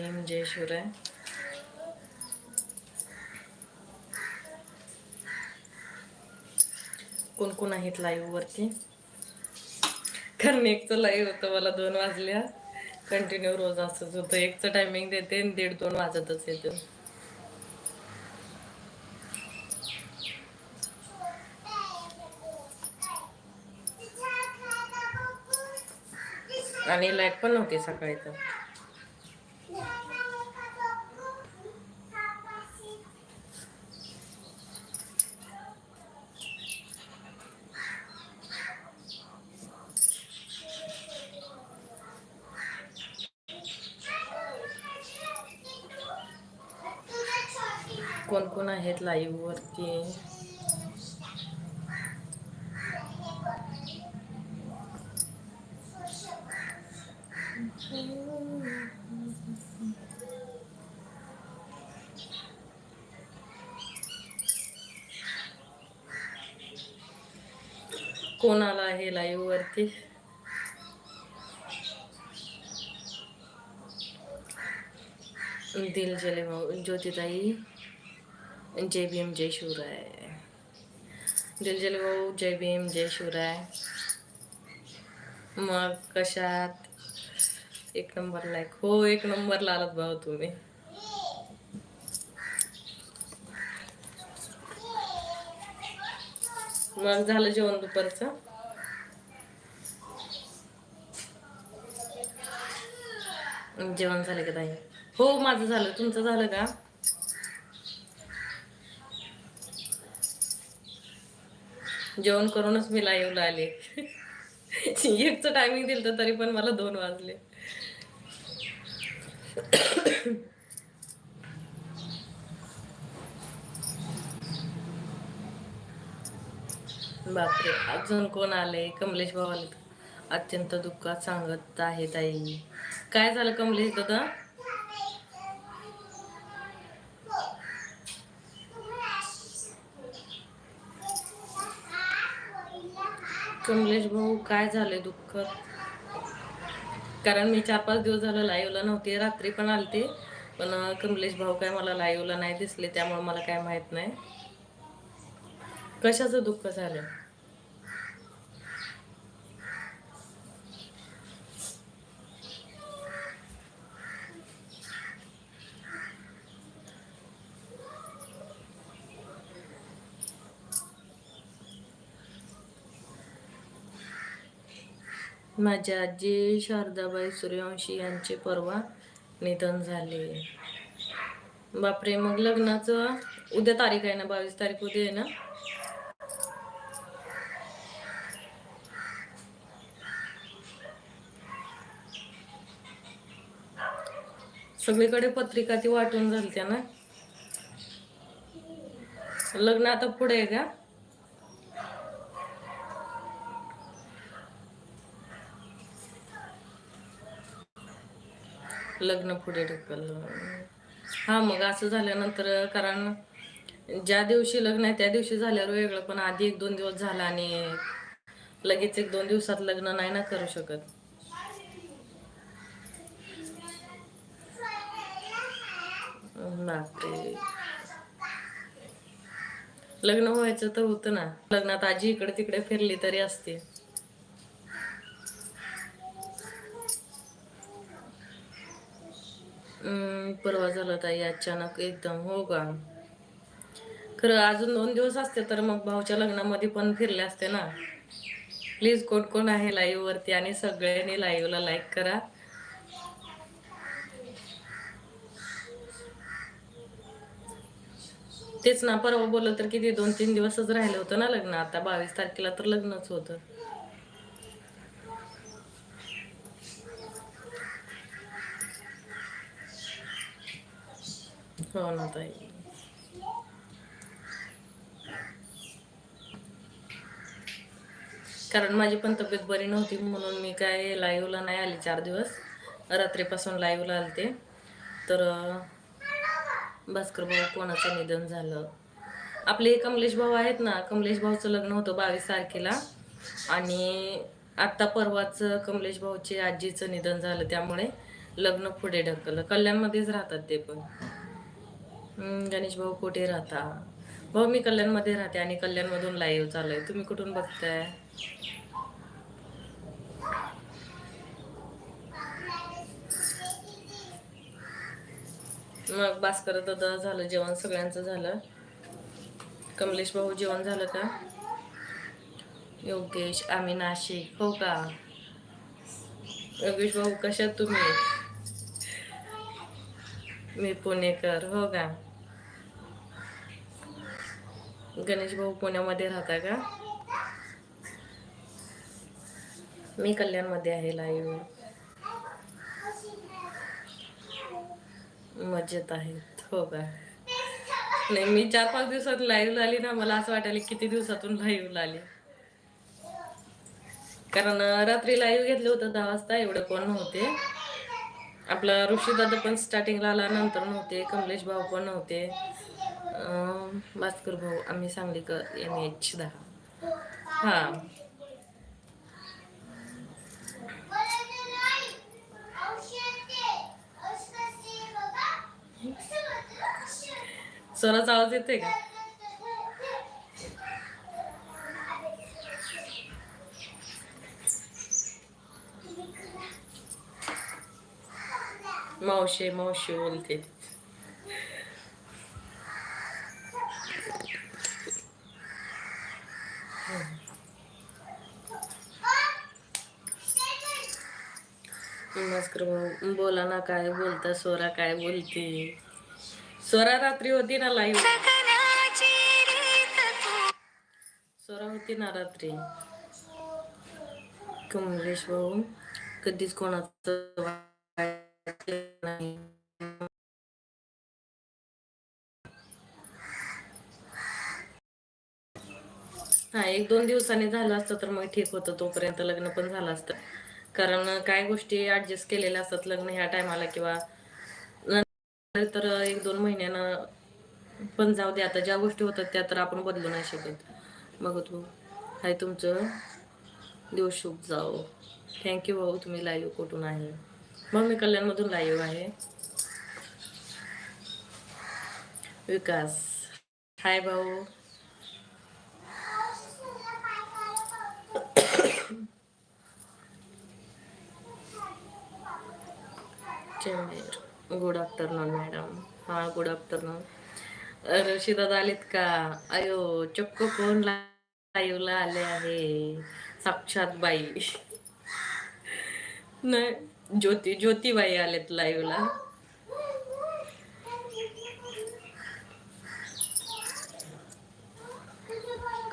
भीम जय शिवराय कोण कोण आहेत लाईव्ह वरती? कारण एकचं लाईव्ह होतं मला दोन वाजल्या. कंटिन्यू रोज असंच होतं. एकचं टायमिंग देते आणि दीड दोन वाजतच येते. आणि लाइट पण नव्हती सकाळी तर. लाईव्ह वरती कोण आला आहे लाईव्ह वरती दिल जले ज्योतिताई जय भीम जय शिवराय जल जल भाऊ जय भीम जय शिवराय मग कशात? एक नंबर लाईक हो एक नंबर लालत भाऊ तुम्ही. मग झालं जेवण दुपारचं? जेवण झालं का ताई? हो माझं झालं. तुमचं झालं का? जेवण करूनच मी लाईव्हला आले. एकचं टायमिंग दिलं तर तरी पण मला दोन वाजले. बापरे अजून कोण आले कमलेश भाऊ आले अत्यंत दुःखात सांगत आहे ताई. काय झालं कमलेश दादा? कमलेश भाऊ काय झाले दुःख? कारण मी चार पाच दिवस झालं लाईव्हला नव्हते रात्री पण आलते. पण कमलेश भाऊ काय मला लाईव्हला नाही दिसले त्यामुळे मला काय माहीत नाही. कशाचं दुःख झालं माझ्या आजी शारदाबाई सूर्यवंशी यांचे परवा निधन झाले. बापरे मग लग्नाचं उद्या तारीख आहे ना? बावीस तारीख उद्या आहे ना? सगळीकडे पत्रिका ती वाटून झालत्या ना? लग्न आता पुढे आहे का? लग्न पुढे ढकललं. हा मग असं झाल्यानंतर कारण ज्या दिवशी लग्न आहे त्या दिवशी झाल्यावर वेगळं पण आधी एक दोन दिवस झाला आणि लगेच एक दोन दिवसात लग्न नाही ना करू शकत. लग्न व्हायचं तर होतं ना. लग्नात आजी इकडे तिकडे फिरली तरी असते. परवा झालं ताई अचानक एकदम हो का? खरं अजून दोन दिवस असते तर मग भाऊच्या लग्नामध्ये पण फिरले असते ना. प्लीज कोण कोण आहे लाईव्ह वरती आणि सगळ्यांनी लाईव्हला लाईक करा. तेच ना परवा बोललं तर किती दोन तीन दिवसच राहिलं होतं ना लग्न. आता बावीस तारखेला तर लग्नच होतं. हो ना ताई कारण माझी पण तब्येत बरी नव्हती म्हणून मी काय लाईव्हला नाही आले चार दिवस. रात्रीपासून लाईव्हला आले ते तर भास्कर भाऊ कोणाचं निधन झालं? आपले कमलेश भाऊ आहेत ना कमलेश भाऊचं लग्न होतं बावीस तारखेला. आणि आत्ता परवाच कमलेश भाऊचे आजीचं निधन झालं त्यामुळे लग्न पुढे ढकललं. कल्याणमध्येच राहतात ते पण. गणेश भाऊ कुठे राहता? भाऊ मी कल्याणमध्ये राहते आणि कल्याणमधून लाईव्ह चालू आहे. तुम्ही कुठून बघताय? मग भास्कर दादा झालं जेवण सगळ्यांचं झालं. कमलेश भाऊ जेवण झालं का? योगेश आम्ही नाशिक हो का? योगेश भाऊ कशात तुम्ही? मी पुणेकर हो का? गणेश भाऊ पुण्यामध्ये राहता का? मी कल्याणमध्ये आहे लाईव्ह मजेत आहेत हो का? नाही मी चार पाच दिवसात लाईव्ह आली ना मला असं वाटायला किती दिवसातून लाईव्ह आली. कारण रात्री लाईव्ह घेतलं होतं दहा वाजता एवढं कोण नव्हते. आपला ऋषीदादा पण स्टार्टिंगला आला नंतर नव्हते कमलेश भाऊ पण नव्हते. भास्कर भाऊ आम्ही सांगलीकर एम एच दहा. हां. स्वराचा आवाज येते का? मावशे मावशी बोलते. नमस्कार भाऊ. बोला ना काय बोलता? स्वरा काय बोलते? स्वरा रात्री होती ना लाईव्ह स्वरा होती ना रात्री. कमलेश भाऊ कधीच कोणाचं नाही. हा एक दोन दिवसांनी झालं असतं तर मग ठीक होतं तोपर्यंत लग्न पण झालं असतं. कारण काय गोष्टी ऍडजस्ट केलेल्या असतात लग्न ह्या टायमाला किंवा तर एक दोन महिन्यानं पण जाऊ दे आता ज्या गोष्टी होतात त्या तर आपण बदलू नाही शकत. बघ तू. हाय तुमचं. देव शुभ जाओ. थँक्यू भाऊ तुम्ही लाईव्ह कुठून आहे? मग मी कल्याणमधून लाईव्ह आहे. विकास. हाय भाऊ. चेंबेर गुड आफ्टरनून मॅडम हा गुड आफ्टरनून ऋषी दादा आलेत का? अयो चक्क कोण लाईव्हला आले आहे. साक्षात बाई. नाही ज्योती ज्योतीबाई आलेत लाईव्हला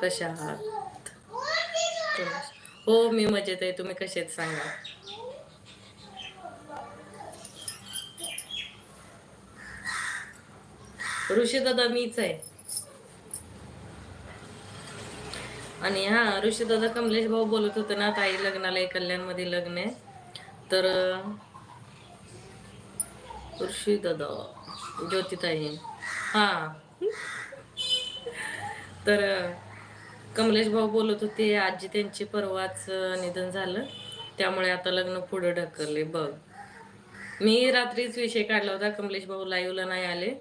कशा आहात? हो मी मजेत आहे. तुम्ही कसे आहेत? सांगा. ऋषी दादा मीच आहे. आणि हा ऋषी दादा कमलेश भाऊ बोलत होते ना ताई लग्नाला आहे कल्याणमध्ये लग्न आहे. तर अं, ऋषी दादा ज्योतिताई. हा. तर कमलेश भाऊ बोलत होते आजी त्यांची परवाच निधन झालं. त्यामुळे आता लग्न पुढे ढकलले बघ. मी रात्रीच विषय काढला होता कमलेश भाऊ लाईव्हला नाही आले.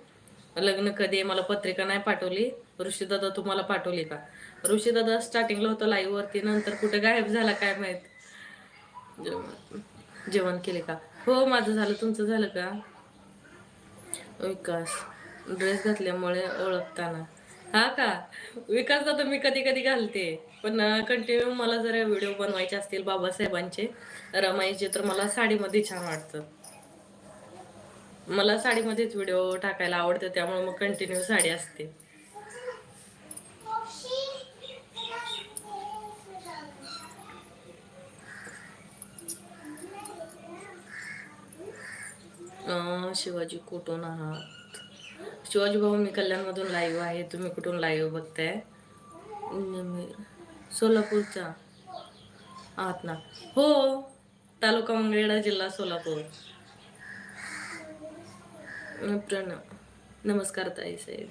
लग्न कधी मला पत्रिका नाही पाठवली. ऋषीदादा तुम्हाला पाठवली का? ऋषीदादा स्टार्टिंगला होतं लाईव्ह वरती नंतर कुठे गायब झाला काय माहीत? जेवण जेवण केले का? हो माझं झालं. तुमचं झालं का? विकास. ड्रेस घातल्यामुळे ओळखताना. हा का? विकास दादा मी कधी कधी घालते. पण कंटिन्यू मला जर व्हिडिओ बनवायचे असतील बाबासाहेबांचे. रमाईचे तर मला साडीमध्ये छान वाटतं. मला साडीमध्येच व्हिडिओ टाकायला आवडतं त्यामुळे मग कंटिन्यू साडी असते. शिवाजी कुठून आहात? शिवाजी भाऊ मी कल्याणमधून लाईव्ह आहे तुम्ही कुठून लाईव्ह बघताय? सोलापूरचा. आहात ना? हो तालुका मंगळवेढा जिल्हा सोलापूर. प्रणव. नमस्कार ताई साहेब.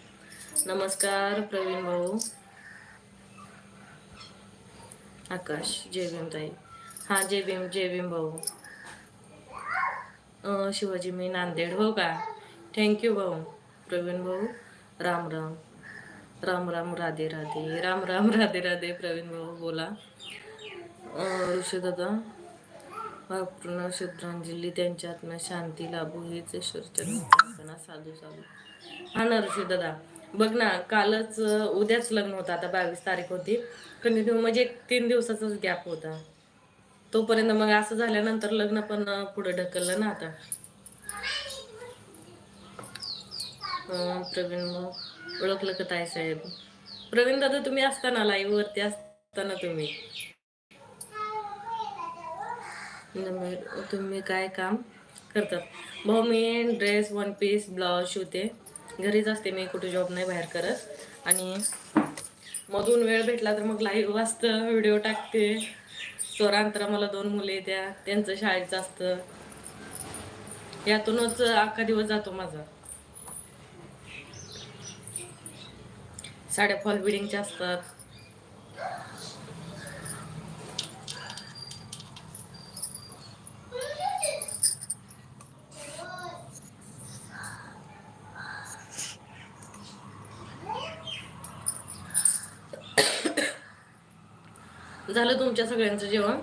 नमस्कार प्रवीण भाऊ. आकाश जय भीम ताई. हा जय भीम जय भीम भाऊ. शिवाजी मी नांदेड हो का? थँक्यू भाऊ. प्रवीण भाऊ राम राम. राम राम राधे राधे. राम राम राधे राधे प्रवीण भाऊ बोला. अं, ऋषी दादा श्रद्धांजली त्यांच्या आत्म्या शांती लाभू हेच ईश्वरचरण साधू साधू हा ना ऋषी दादा. बघ ना कालच उद्याच लग्न होतं आता बावीस तारीख होती. कंटिन्यू म्हणजे एक तीन दिवसाचाच गॅप होता. तोपर्यंत मग असं झाल्यानंतर लग्न पण पुढे ढकललं ना आता. प्रवीण भाऊ ओळखलं का ताई साहेब? प्रवीण दादा तुम्ही असताना लाईव्ह वरती असताना तुम्ही. तुम्ही काय काम? करतात. भाऊ मी ड्रेस वन पीस ब्लाऊज शिवते. घरीच असते मी कुठे जॉब नाही बाहेर करत. आणि मधून वेळ भेटला तर मग लाईव्ह वाजतं व्हिडिओ टाकते. चोरांतरा मला दोन मुले त्या त्यांचं शाळेचं असतं. यातूनच अख्खा दिवस जातो माझा. साड्या फॉल बिडिंगच्या असतात. झालं तुमच्या सगळ्यांचं जेवण?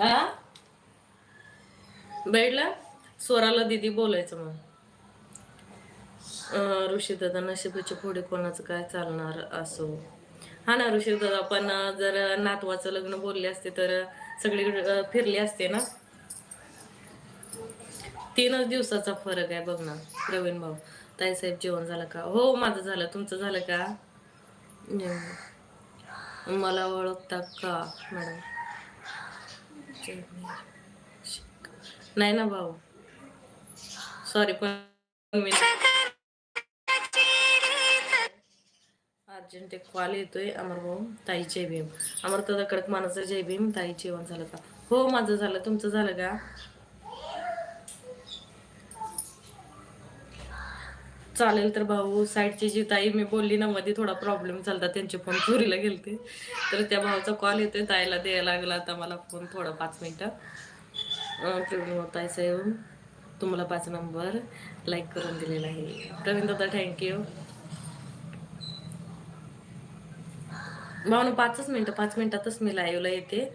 हा? बैठला? स्वराला दिदी बोलायचं मग अं, ऋषी दादा नशिबाची पुढे कोणाचं काय चालणार असो. हा ना ऋषी दादा पण जर नातवाचं लग्न बोलले असते तर सगळीकडे फिरले असते ना? तीनच दिवसाचा फरक आहे बघ ना प्रवीण भाऊ. ताईसाहेब जेवण झालं का? हो माझं झालं. तुमचं झालं का? जेवण. मला ओळखता का मॅडम? नाही ना भाऊ. सॉरी पण मी अर्जंट एक कॉल येतोय अमर भाऊ. ताई जय भीम. अमर कडक मानाचं जय भीम ताई जेवण झालं का? हो माझं झालं. तुमचं झालं का? चालेल तर भाऊ साईडची जी ताई मी बोलली ना मध्ये थोडा प्रॉब्लेम झाला त्यांचे फोन चोरीला गेलते. तर त्या भाऊचा कॉल येतोय ताईला द्यायला लागला आता मला फोन थोडा पाच मिनिटं. अं, प्रवीण ताई साहेब तुम्हाला पाच नंबर लाईक करून दिलेला आहे. प्रवीण दादा थँक्यू भावना पाचच मिनटं पाच मिनिटातच मी लाईव्हला येते.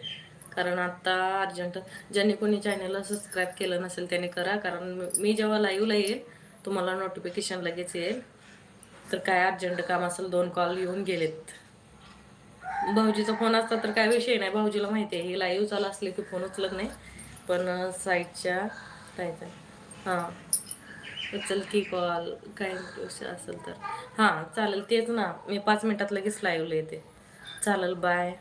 कारण आता अर्जंट ज्यांनी कोणी चॅनलला सबस्क्राईब केलं नसेल त्याने करा. कारण मी जेव्हा लाईव्हला येईल तुम्हाला नोटिफिकेशन लगेच येईल. तर काय अर्जंट काम असेल दोन कॉल येऊन गेलेत. भाऊजीचा फोन असता तर काय विषय नाही. भाऊजीला माहिती आहे हे लाईव्ह चालू असले की फोन उचलत नाही. पण साईडच्या काय काय हां. उचल की कॉल काय विषय असेल तर. हां चालेल तेच ना. मी पाच मिनटात लगेच लाईव्हला येते. चालेल बाय